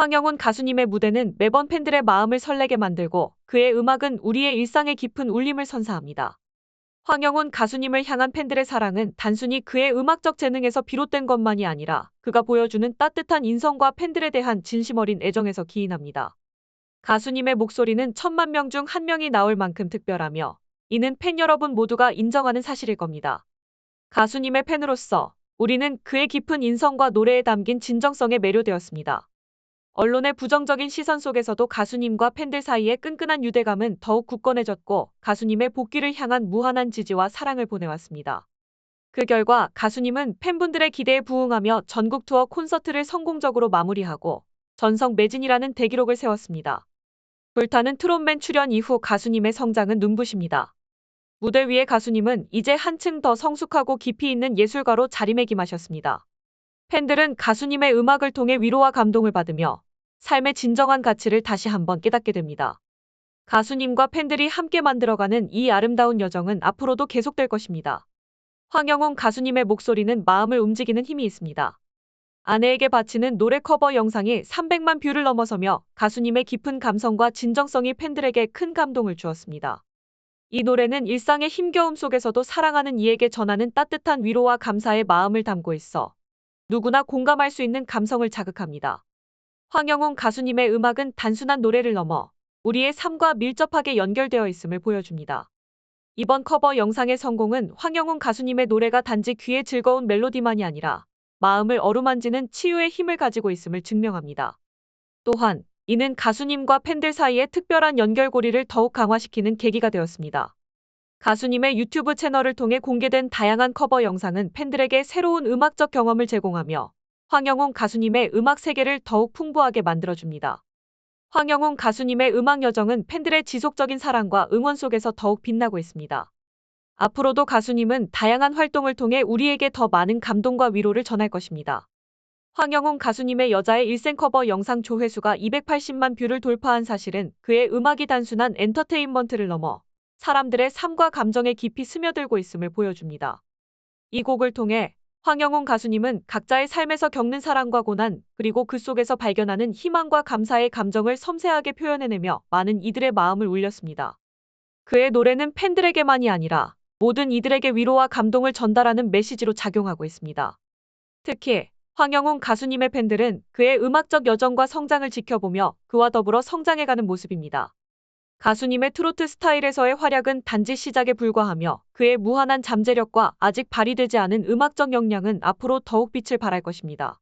황영훈 가수님의 무대는 매번 팬들의 마음을 설레게 만들고 그의 음악은 우리의 일상에 깊은 울림을 선사합니다. 황영훈 가수님을 향한 팬들의 사랑은 단순히 그의 음악적 재능에서 비롯된 것만이 아니라 그가 보여주는 따뜻한 인성과 팬들에 대한 진심 어린 애정에서 기인합니다. 가수님의 목소리는 천만 명 중 한 명이 나올 만큼 특별하며 이는 팬 여러분 모두가 인정하는 사실일 겁니다. 가수님의 팬으로서 우리는 그의 깊은 인성과 노래에 담긴 진정성에 매료되었습니다. 언론의 부정적인 시선 속에서도 가수님과 팬들 사이의 끈끈한 유대감은 더욱 굳건해졌고 가수님의 복귀를 향한 무한한 지지와 사랑을 보내왔습니다. 그 결과 가수님은 팬분들의 기대에 부응하며 전국 투어 콘서트를 성공적으로 마무리하고 전성 매진이라는 대기록을 세웠습니다. 불타는 트롯맨 출연 이후 가수님의 성장은 눈부십니다. 무대 위의 가수님은 이제 한층 더 성숙하고 깊이 있는 예술가로 자리매김하셨습니다. 팬들은 가수님의 음악을 통해 위로와 감동을 받으며 삶의 진정한 가치를 다시 한번 깨닫게 됩니다. 가수님과 팬들이 함께 만들어가는 이 아름다운 여정은 앞으로도 계속될 것입니다. 황영훈 가수님의 목소리는 마음을 움직이는 힘이 있습니다. 아내에게 바치는 노래 커버 영상이 300만 뷰를 넘어서며 가수님의 깊은 감성과 진정성이 팬들에게 큰 감동을 주었습니다. 이 노래는 일상의 힘겨움 속에서도 사랑하는 이에게 전하는 따뜻한 위로와 감사의 마음을 담고 있어 누구나 공감할 수 있는 감성을 자극합니다. 황영훈 가수님의 음악은 단순한 노래를 넘어 우리의 삶과 밀접하게 연결되어 있음을 보여줍니다. 이번 커버 영상의 성공은 황영훈 가수님의 노래가 단지 귀에 즐거운 멜로디만이 아니라 마음을 어루만지는 치유의 힘을 가지고 있음을 증명합니다. 또한 이는 가수님과 팬들 사이의 특별한 연결고리를 더욱 강화시키는 계기가 되었습니다. 가수님의 유튜브 채널을 통해 공개된 다양한 커버 영상은 팬들에게 새로운 음악적 경험을 제공하며 황영훈 가수님의 음악 세계를 더욱 풍부하게 만들어줍니다. 황영훈 가수님의 음악 여정은 팬들의 지속적인 사랑과 응원 속에서 더욱 빛나고 있습니다. 앞으로도 가수님은 다양한 활동을 통해 우리에게 더 많은 감동과 위로를 전할 것입니다. 황영훈 가수님의 여자의 일생 커버 영상 조회수가 280만 뷰를 돌파한 사실은 그의 음악이 단순한 엔터테인먼트를 넘어 사람들의 삶과 감정에 깊이 스며들고 있음을 보여줍니다. 이 곡을 통해 황영훈 가수님은 각자의 삶에서 겪는 사랑과 고난, 그리고 그 속에서 발견하는 희망과 감사의 감정을 섬세하게 표현해내며 많은 이들의 마음을 울렸습니다. 그의 노래는 팬들에게만이 아니라 모든 이들에게 위로와 감동을 전달하는 메시지로 작용하고 있습니다. 특히 황영훈 가수님의 팬들은 그의 음악적 여정과 성장을 지켜보며 그와 더불어 성장해가는 모습입니다. 가수님의 트로트 스타일에서의 활약은 단지 시작에 불과하며 그의 무한한 잠재력과 아직 발휘되지 않은 음악적 역량은 앞으로 더욱 빛을 발할 것입니다.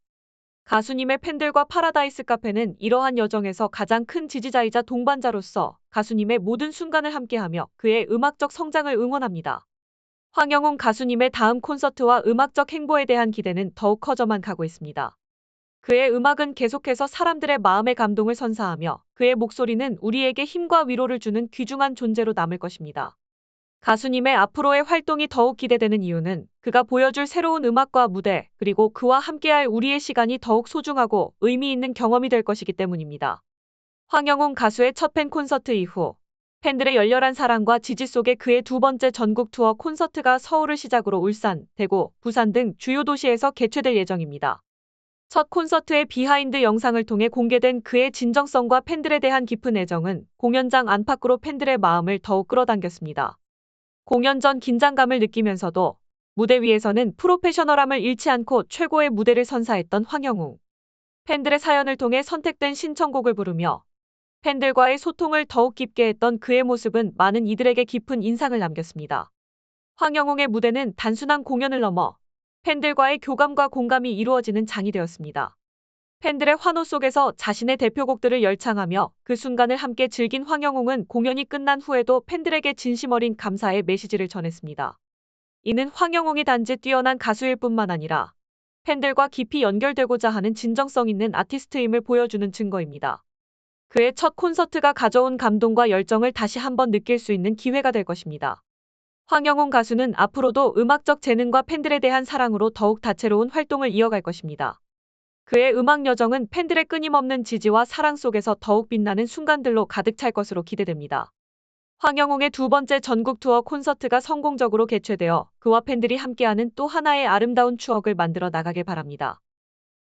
가수님의 팬들과 파라다이스 카페는 이러한 여정에서 가장 큰 지지자이자 동반자로서 가수님의 모든 순간을 함께하며 그의 음악적 성장을 응원합니다. 황영훈 가수님의 다음 콘서트와 음악적 행보에 대한 기대는 더욱 커져만 가고 있습니다. 그의 음악은 계속해서 사람들의 마음의 감동을 선사하며 그의 목소리는 우리에게 힘과 위로를 주는 귀중한 존재로 남을 것입니다. 가수님의 앞으로의 활동이 더욱 기대되는 이유는 그가 보여줄 새로운 음악과 무대, 그리고 그와 함께할 우리의 시간이 더욱 소중하고 의미 있는 경험이 될 것이기 때문입니다. 황영훈 가수의 첫 팬 콘서트 이후 팬들의 열렬한 사랑과 지지 속에 그의 두 번째 전국 투어 콘서트가 서울을 시작으로 울산, 대구, 부산 등 주요 도시에서 개최될 예정입니다. 첫 콘서트의 비하인드 영상을 통해 공개된 그의 진정성과 팬들에 대한 깊은 애정은 공연장 안팎으로 팬들의 마음을 더욱 끌어당겼습니다. 공연 전 긴장감을 느끼면서도 무대 위에서는 프로페셔널함을 잃지 않고 최고의 무대를 선사했던 황영웅. 팬들의 사연을 통해 선택된 신청곡을 부르며 팬들과의 소통을 더욱 깊게 했던 그의 모습은 많은 이들에게 깊은 인상을 남겼습니다. 황영웅의 무대는 단순한 공연을 넘어 팬들과의 교감과 공감이 이루어지는 장이 되었습니다. 팬들의 환호 속에서 자신의 대표곡들을 열창하며 그 순간을 함께 즐긴 황영웅은 공연이 끝난 후에도 팬들에게 진심 어린 감사의 메시지를 전했습니다. 이는 황영웅이 단지 뛰어난 가수일 뿐만 아니라 팬들과 깊이 연결되고자 하는 진정성 있는 아티스트임을 보여주는 증거입니다. 그의 첫 콘서트가 가져온 감동과 열정을 다시 한번 느낄 수 있는 기회가 될 것입니다. 황영훈 가수는 앞으로도 음악적 재능과 팬들에 대한 사랑으로 더욱 다채로운 활동을 이어갈 것입니다. 그의 음악 여정은 팬들의 끊임없는 지지와 사랑 속에서 더욱 빛나는 순간들로 가득 찰 것으로 기대됩니다. 황영웅의 두 번째 전국 투어 콘서트가 성공적으로 개최되어 그와 팬들이 함께하는 또 하나의 아름다운 추억을 만들어 나가길 바랍니다.